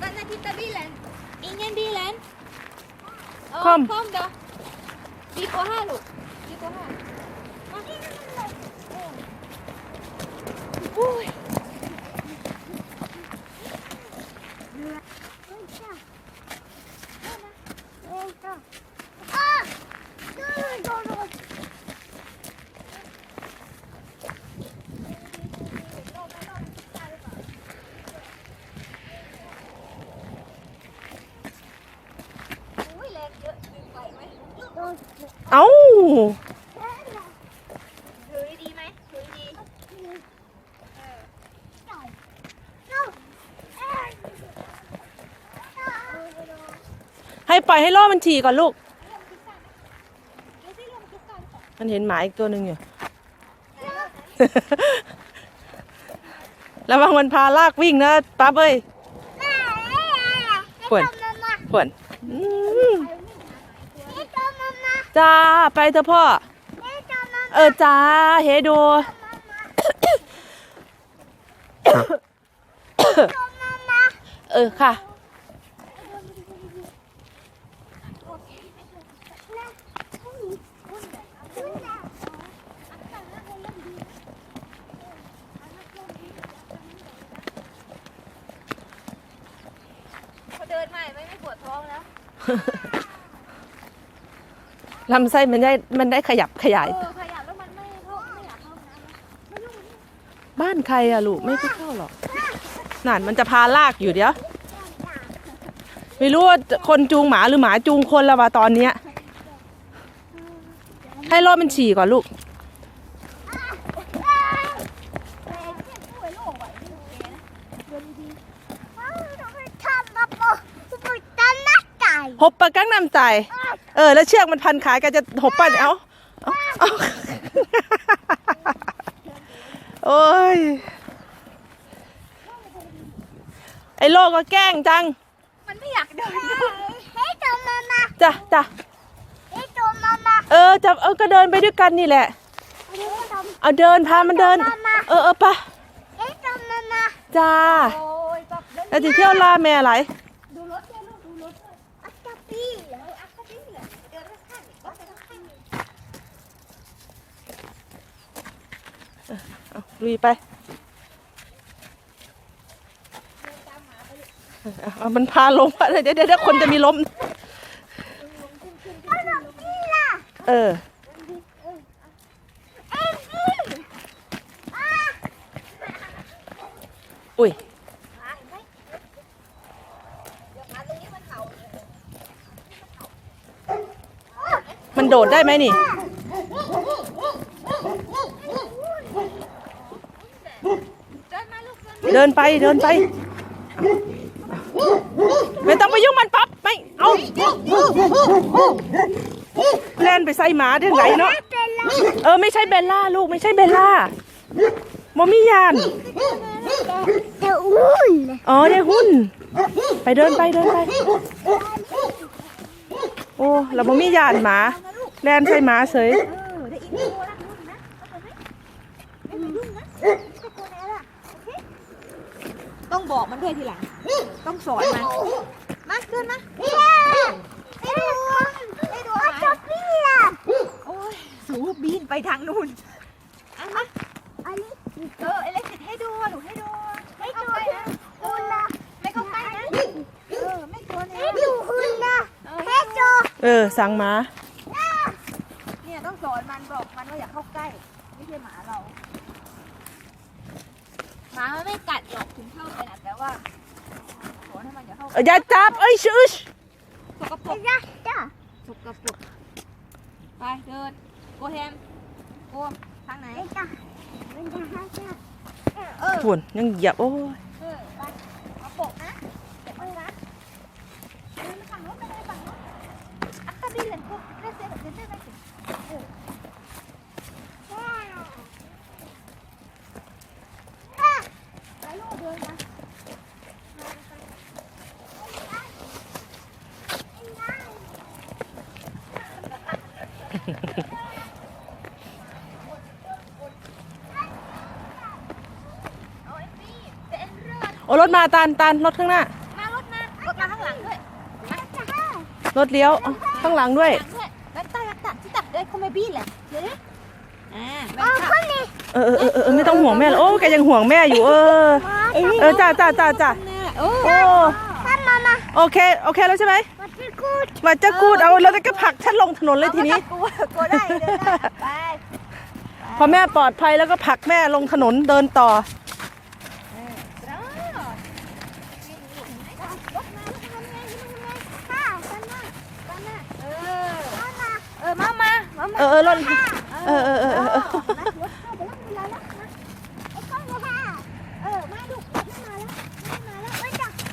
Vänta, titta bilen. Ingen bilen. Ja, Kom. Kom då. Vi går här, Lo. Vi går här. เอ้าถือดีๆไหมถือดีให้ปล่อยให้ล่อมันฉี่ก่อนลูกดูสิลงทุกคนมันเห็นหมาอีกตัวหนึ่งอยู่ระวังมันพาลากวิ่งนะปั๊บเอ้ยปวดปวดอืม จ้าไปเถอะพ่อ เออจ้าเฮโดเออค่ะพอเดินมาไม่ไม่ปวดท้องแล้ว ลำไส้มันได้มันได้ขยับขยาย เออขยับแล้วมันไม่เข้าไม่อยากเข้าห้องน้ำไม่รู้บ้านใครอะลูกไม่ไปเข้าหรอกนั่นมันจะพาลากอยู่เดี๋ยว ไม่รู้ว่าคนจูงหมาหรือหมาจูงคนแล้ววะตอนเนี้ย ให้รอมันฉี่ก่อนลูกหบปะกั้งนำใจ เออ แล้วเชือกมันพันขายกันจะหบป่ะเนี่ยเอาเอาเอาโอ้ย ไอ้โลกก็แกล้งจัง มันไม่อยากเดินจ้ะจ้ะเออจะเออก็เดินไปด้วยกันนี่แหละ เอาเดินพามันเดิน เออเออไปะจ้าโอ้ยแบบเดินแล้วจะเที่ยวล่าแม่อะไร ดูรถด้วยลูกดูรถด้วยอักกะปี้เหรออักกะปี้เหรอเดินข้างๆก็จะข้างๆ เอาลุยไปเอาเอามันพาลงไปเลยเดี๋ยวเดี๋ยวเดี๋ยวคนจะมีล้ม เออ อุ้ยมันโดดได้ไหมนี่ เดินไปเดินไป ไม่ต้องไปยุ่งมันปั๊บไม่เอาเล่นไปใส่หมาได้ไงเนาะเออไม่ใช่เบลล่าลูกไม่ใช่เบลล่าโมมิยานอ๋อได้หุ้นไปเดินไปเดินไป โอ้เราโมมิยานหมา แล่นใส่หมาเฉย ต้องบอกมันด้วยทีหลัง ต้องสอนมัน มาขึ้นมาไอ้ดวงไอ้ดวงโอ้ยสูบบินไปทางนู่นเอะมาเออไอ้เล็กติดให้ดูหนูให้ดูไม่เข้าใกล้นะไม่เข้าใกล้นะเออไม่กลัวนะเออให้ดูเออสั่งหมาเนี่ยต้องสอนมันบอกมันว่าอย่าเข้าใกล้ไม่ใช่หมาเรา หมามันไม่กัดหรอกถึงเข้าไปนะแต่ว่าสอให้มันอย่าเข้าอย่าจับเอ้ยชื่อสกปรกสกปรกไปเดินโกแฮมโกทางไหนจ้ะเออ ฝุ่นยังเหยียบโอ้ย เออไปเอาปกนะเดี๋ยวเอานะเดินฝั่งโน้นไปเลยฝั่งโน้นอักกะบินเลยพวกเรสเซอร์เรสเซอร์ไม่ถึงเออไปลูกเดินมา เอาไอ้ปี้เป็นเรือ โอ้รถมาตานตานรถข้างหน้า มารถไหนมาข้างหลังด้วยรถเลี้ยวข้างหลังด้วยหลังด้วยแบนต้าแบนต้าที่ตัดเอ้ยเขาไม่บี้แหละเดี๋ยวดิอ่าแบนต้าเออเออเออเออไม่ต้องห่วงแม่หรอกโอ้แกยังห่วงแม่อยู่เออ เออจ้าจ้าจ้าจ้าโอ้โอ้โอเคโอเคแล้วใช่ไหมมาจะกูดเอาแล้วก็ผลักฉันลงถนนเลยทีนี้กลัวกลัวได้เดินได้ไปพอแม่ปลอดภัยแล้วก็ผลักแม่ลงถนนเดินต่อเออมามามามาเออเออรถเออเออเออเออเออนะ